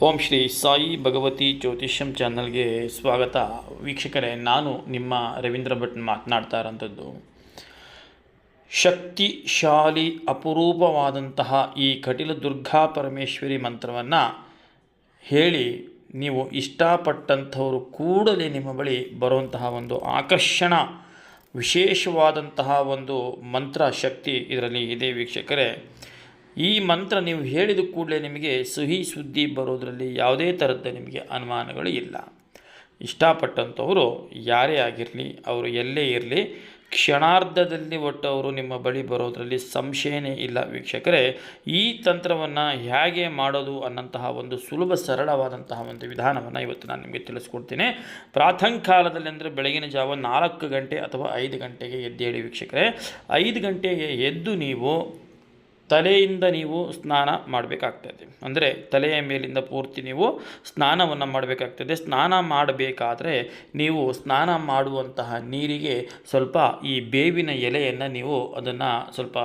ಓಂ ಶ್ರೀ ಸಾಯಿ ಭಗವತಿ ಜ್ಯೋತಿಷ್ಯಂ ಚಾನಲ್ಗೆ ಸ್ವಾಗತ. ವೀಕ್ಷಕರೇ, ನಾನು ನಿಮ್ಮ ರವೀಂದ್ರ ಭಟ್ ಮಾತನಾಡ್ತಾ ಇರೋಂಥದ್ದು. ಶಕ್ತಿಶಾಲಿ, ಅಪರೂಪವಾದಂತಹ ಈ ಕಟಿಲ ದುರ್ಗಾ ಪರಮೇಶ್ವರಿ ಮಂತ್ರವನ್ನು ಹೇಳಿ ನೀವು ಇಷ್ಟಪಟ್ಟಂಥವರು ಕೂಡಲೇ ನಿಮ್ಮ ಬಳಿ ಬರುವಂತಹ ಒಂದು ಆಕರ್ಷಣ, ವಿಶೇಷವಾದಂತಹ ಒಂದು ಮಂತ್ರ, ಶಕ್ತಿ ಇದರಲ್ಲಿ ಇದೆ ವೀಕ್ಷಕರೇ. ಈ ಮಂತ್ರ ನೀವು ಹೇಳಿದ ಕೂಡಲೇ ನಿಮಗೆ ಸಿಹಿ ಸುದ್ದಿ ಬರೋದರಲ್ಲಿ ಯಾವುದೇ ಥರದ ನಿಮಗೆ ಅನುಮಾನಗಳು ಇಲ್ಲ. ಇಷ್ಟಪಟ್ಟಂಥವರು ಯಾರೇ ಆಗಿರಲಿ, ಅವರು ಎಲ್ಲೇ ಇರಲಿ, ಕ್ಷಣಾರ್ಧದಲ್ಲಿ ಒಟ್ಟು ಅವರು ನಿಮ್ಮ ಬಳಿ ಬರೋದರಲ್ಲಿ ಸಂಶಯನೇ ಇಲ್ಲ ವೀಕ್ಷಕರೇ. ಈ ತಂತ್ರವನ್ನು ಹೇಗೆ ಮಾಡೋದು ಅನ್ನಂತಹ ಒಂದು ಸುಲಭ ಸರಳವಾದಂತಹ ಒಂದು ವಿಧಾನವನ್ನು ಇವತ್ತು ನಾನು ನಿಮಗೆ ತಿಳಿಸ್ಕೊಡ್ತೀನಿ. ಪ್ರಾಥಂಕಾಲದಲ್ಲಿ ಅಂದರೆ ಬೆಳಗಿನ ಜಾವ ನಾಲ್ಕು ಗಂಟೆ ಅಥವಾ ಐದು ಗಂಟೆಗೆ ಎದ್ದೇಳಿ ವೀಕ್ಷಕರೇ. ಐದು ಗಂಟೆಗೆ ಎದ್ದು ನೀವು ತಲೆಯಿಂದ ನೀವು ಸ್ನಾನ ಮಾಡಬೇಕಾಗ್ತದೆ. ಅಂದರೆ ತಲೆಯ ಮೇಲಿಂದ ಪೂರ್ತಿ ನೀವು ಸ್ನಾನವನ್ನು ಮಾಡಬೇಕಾಗ್ತದೆ. ಸ್ನಾನ ಮಾಡಬೇಕಾದ್ರೆ ನೀವು ಸ್ನಾನ ಮಾಡುವಂತಹ ನೀರಿಗೆ ಸ್ವಲ್ಪ ಈ ಬೇವಿನ ಎಲೆಯನ್ನು ನೀವು ಅದನ್ನು ಸ್ವಲ್ಪ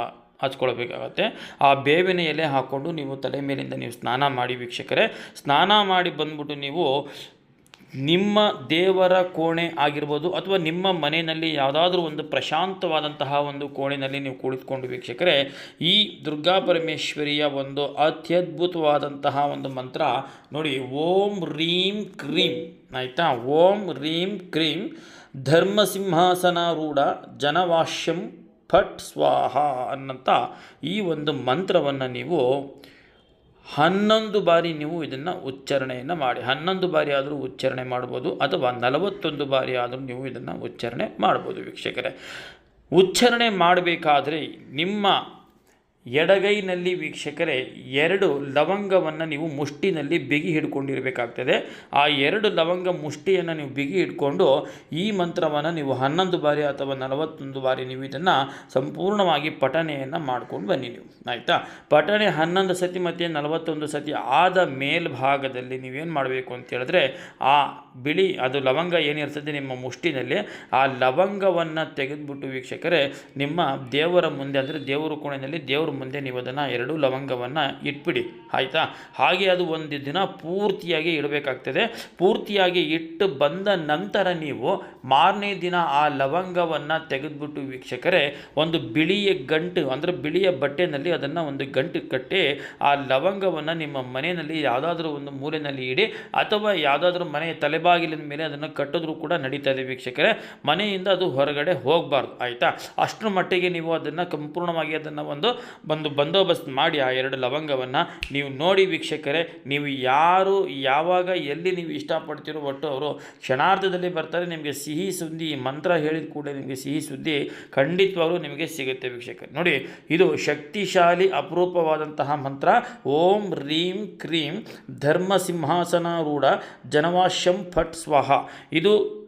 ಹಚ್ಕೊಳ್ಬೇಕಾಗತ್ತೆ. ಆ ಬೇವಿನ ಎಲೆ ಹಾಕ್ಕೊಂಡು ನೀವು ತಲೆ ಮೇಲಿಂದ ನೀವು ಸ್ನಾನ ಮಾಡಿ ವೀಕ್ಷಕರೇ. ಸ್ನಾನ ಮಾಡಿ ಬಂದ್ಬಿಟ್ಟು ನೀವು ನಿಮ್ಮ ದೇವರ ಕೋಣೆ ಆಗಿರ್ಬೋದು ಅಥವಾ ನಿಮ್ಮ ಮನೆಯಲ್ಲಿ ಯಾವುದಾದ್ರೂ ಒಂದು ಪ್ರಶಾಂತವಾದಂತಹ ಒಂದು ಕೋಣೆಯಲ್ಲಿ ನೀವು ಕುಳಿತುಕೊಂಡು ವೀಕ್ಷಕರೇ, ಈ ದುರ್ಗಾ ಪರಮೇಶ್ವರಿಯ ಒಂದು ಅತ್ಯದ್ಭುತವಾದಂತಹ ಒಂದು ಮಂತ್ರ ನೋಡಿ, ಓಂ ರೀಂ ಕ್ರೀಂ, ಆಯಿತಾ? ಓಂ ರೀಂ ಕ್ರೀಂ ಧರ್ಮಸಿಂಹಾಸನಾರೂಢ ಜನವಾಶ್ಯಂ ಫಟ್ ಸ್ವಾಹ ಅನ್ನಂಥ ಈ ಒಂದು ಮಂತ್ರವನ್ನು ನೀವು ಹನ್ನೊಂದು ಬಾರಿ ನೀವು ಇದನ್ನು ಉಚ್ಚಾರಣೆಯನ್ನು ಮಾಡಿ. ಹನ್ನೊಂದು ಬಾರಿ ಆದರೂ ಉಚ್ಚಾರಣೆ ಮಾಡ್ಬೋದು ಅಥವಾ ನಲವತ್ತೊಂದು ಬಾರಿ ಆದರೂ ನೀವು ಇದನ್ನು ಉಚ್ಚಾರಣೆ ಮಾಡ್ಬೋದು ವೀಕ್ಷಕರೇ. ಉಚ್ಚಾರಣೆ ಮಾಡಬೇಕಾದ್ರೆ ನಿಮ್ಮ ಎಡಗೈನಲ್ಲಿ ವೀಕ್ಷಕರೇ, ಎರಡು ಲವಂಗವನ್ನು ನೀವು ಮುಷ್ಟಿನಲ್ಲಿ ಬಿಗಿ ಹಿಡ್ಕೊಂಡಿರಬೇಕಾಗ್ತದೆ. ಆ ಎರಡು ಲವಂಗ ಮುಷ್ಟಿಯನ್ನು ನೀವು ಬಿಗಿ ಹಿಡ್ಕೊಂಡು ಈ ಮಂತ್ರವನ್ನು ನೀವು ಹನ್ನೊಂದು ಬಾರಿ ಅಥವಾ ನಲವತ್ತೊಂದು ಬಾರಿ ನೀವು ಇದನ್ನು ಸಂಪೂರ್ಣವಾಗಿ ಪಠಣೆಯನ್ನು ಮಾಡ್ಕೊಂಡು ಬನ್ನಿ ನೀವು. ಆಯಿತಾ? ಪಠಣೆ ಹನ್ನೊಂದು ಸತಿ ಮತ್ತು ನಲವತ್ತೊಂದು ಸತಿ ಆದ ಮೇಲ್ಭಾಗದಲ್ಲಿ ನೀವೇನು ಮಾಡಬೇಕು ಅಂತ ಹೇಳಿದ್ರೆ, ಆ ಬಿಳಿ, ಅದು ಲವಂಗ ಏನಿರ್ತದೆ ನಿಮ್ಮ ಮುಷ್ಟಿನಲ್ಲಿ, ಆ ಲವಂಗವನ್ನು ತೆಗೆದುಬಿಟ್ಟು ವೀಕ್ಷಕರೇ, ನಿಮ್ಮ ದೇವರ ಮುಂದೆ ಅಂದರೆ ದೇವರ ಕೋಣೆಯಲ್ಲಿ ದೇವರ ಮುಂದೆ ನೀವು ಅದನ್ನು ಎರಡು ಲವಂಗವನ್ನು ಇಟ್ಬಿಡಿ, ಆಯಿತಾ? ಹಾಗೆ ಅದು ಒಂದು ದಿನ ಪೂರ್ತಿಯಾಗಿ ಇಡಬೇಕಾಗ್ತದೆ. ಪೂರ್ತಿಯಾಗಿ ಇಟ್ಟು ಬಂದ ನಂತರ ನೀವು ಮಾರನೇ ದಿನ ಆ ಲವಂಗವನ್ನು ತೆಗೆದುಬಿಟ್ಟು ವೀಕ್ಷಕರೇ, ಒಂದು ಬಿಳಿಯ ಗಂಟು, ಅಂದರೆ ಬಿಳಿಯ ಬಟ್ಟೆನಲ್ಲಿ ಅದನ್ನು ಒಂದು ಗಂಟು ಕಟ್ಟಿ ಆ ಲವಂಗವನ್ನು ನಿಮ್ಮ ಮನೆಯಲ್ಲಿ ಯಾವುದಾದ್ರೂ ಒಂದು ಮೂಲೆಯಲ್ಲಿ ಇಡಿ, ಅಥವಾ ಯಾವುದಾದ್ರೂ ಮನೆಯ ತಲೆಬಾಗಿಲಿನ ಮೇಲೆ ಅದನ್ನು ಕಟ್ಟಿದ್ರೂ ಕೂಡ ನಡೀತಾ ಇದೆ ವೀಕ್ಷಕರೇ. ಮನೆಯಿಂದ ಅದು ಹೊರಗಡೆ ಹೋಗಬಾರ್ದು, ಆಯಿತಾ? ಅಷ್ಟರ ಮಟ್ಟಿಗೆ ನೀವು ಅದನ್ನು ಸಂಪೂರ್ಣವಾಗಿ ಅದನ್ನು ಒಂದು ಒಂದು ಬಂದೋಬಸ್ತ್ ಮಾಡಿ ಆ ಎರಡು ಲವಂಗವನ್ನು ನೀವು ನೋಡಿ ವೀಕ್ಷಕರೇ, ನೀವು ಯಾರು, ಯಾವಾಗ, ಎಲ್ಲಿ ನೀವು ಇಷ್ಟಪಡ್ತೀರೋ ಒಟ್ಟು ಅವರು ಕ್ಷಣಾರ್ಧದಲ್ಲಿ ಬರ್ತಾರೆ. ನಿಮಗೆ ಸಿಹಿ ಸುದ್ದಿ, ಮಂತ್ರ ಹೇಳಿದ ಕೂಡ ನಿಮಗೆ ಸಿಹಿ ಸುದ್ದಿ ಖಂಡಿತವಾಗಲೂ ನಿಮಗೆ ಸಿಗುತ್ತೆ ವೀಕ್ಷಕರು. ನೋಡಿ, ಇದು ಶಕ್ತಿಶಾಲಿ ಅಪರೂಪವಾದಂತಹ ಮಂತ್ರ. ಓಂ ರೀಂ ಕ್ರೀಂ ಧರ್ಮ ಸಿಂಹಾಸನಾರೂಢ ಜನವಾಶಂ ಫಟ್ ಸ್ವಾಹ. ಇದು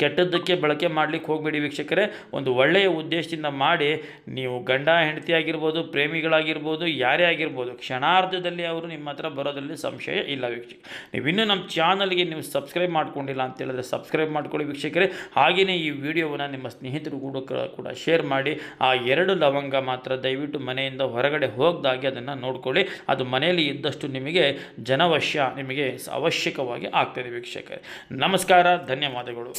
ಕೆಟ್ಟದ್ದಕ್ಕೆ ಬಳಕೆ ಮಾಡಲಿಕ್ಕೆ ಹೋಗಬೇಡಿ ವೀಕ್ಷಕರೇ. ಒಂದು ಒಳ್ಳೆಯ ಉದ್ದೇಶದಿಂದ ಮಾಡಿ, ನೀವು ಗಂಡ ಹೆಂಡತಿ ಆಗಿರ್ಬೋದು, ಪ್ರೇಮಿಗಳಾಗಿರ್ಬೋದು, ಯಾರೇ ಆಗಿರ್ಬೋದು, ಕ್ಷಣಾರ್ಧದಲ್ಲಿ ಅವರು ನಿಮ್ಮ ಹತ್ರ ಬರೋದರಲ್ಲಿ ಸಂಶಯ ಇಲ್ಲ ವೀಕ್ಷಕ ನೀವು ಇನ್ನೂ ನಮ್ಮ ಚಾನಲ್ಗೆ ನೀವು ಸಬ್ಸ್ಕ್ರೈಬ್ ಮಾಡ್ಕೊಂಡಿಲ್ಲ ಅಂತ ಹೇಳಿದ್ರೆ ಸಬ್ಸ್ಕ್ರೈಬ್ ಮಾಡ್ಕೊಳ್ಳಿ ವೀಕ್ಷಕರೇ. ಹಾಗೆಯೇ ಈ ವಿಡಿಯೋವನ್ನು ನಿಮ್ಮ ಸ್ನೇಹಿತರು ಕೂಡ ಕೂಡ ಶೇರ್ ಮಾಡಿ, ಆ ಎರಡು ಲವಂಗ ಮಾತ್ರ ದಯವಿಟ್ಟು ಮನೆಯಿಂದ ಹೊರಗಡೆ ಹೋಗದಾಗೆ ಅದನ್ನು ನೋಡ್ಕೊಳ್ಳಿ. ಅದು ಮನೆಯಲ್ಲಿ ಇದ್ದಷ್ಟು ನಿಮಗೆ ಜನವಶ್ಯ ನಿಮಗೆ ಅವಶ್ಯಕವಾಗಿ ಆಗ್ತದೆ ವೀಕ್ಷಕರೇ. ನಮಸ್ಕಾರ, ಧನ್ಯವಾದಗಳು.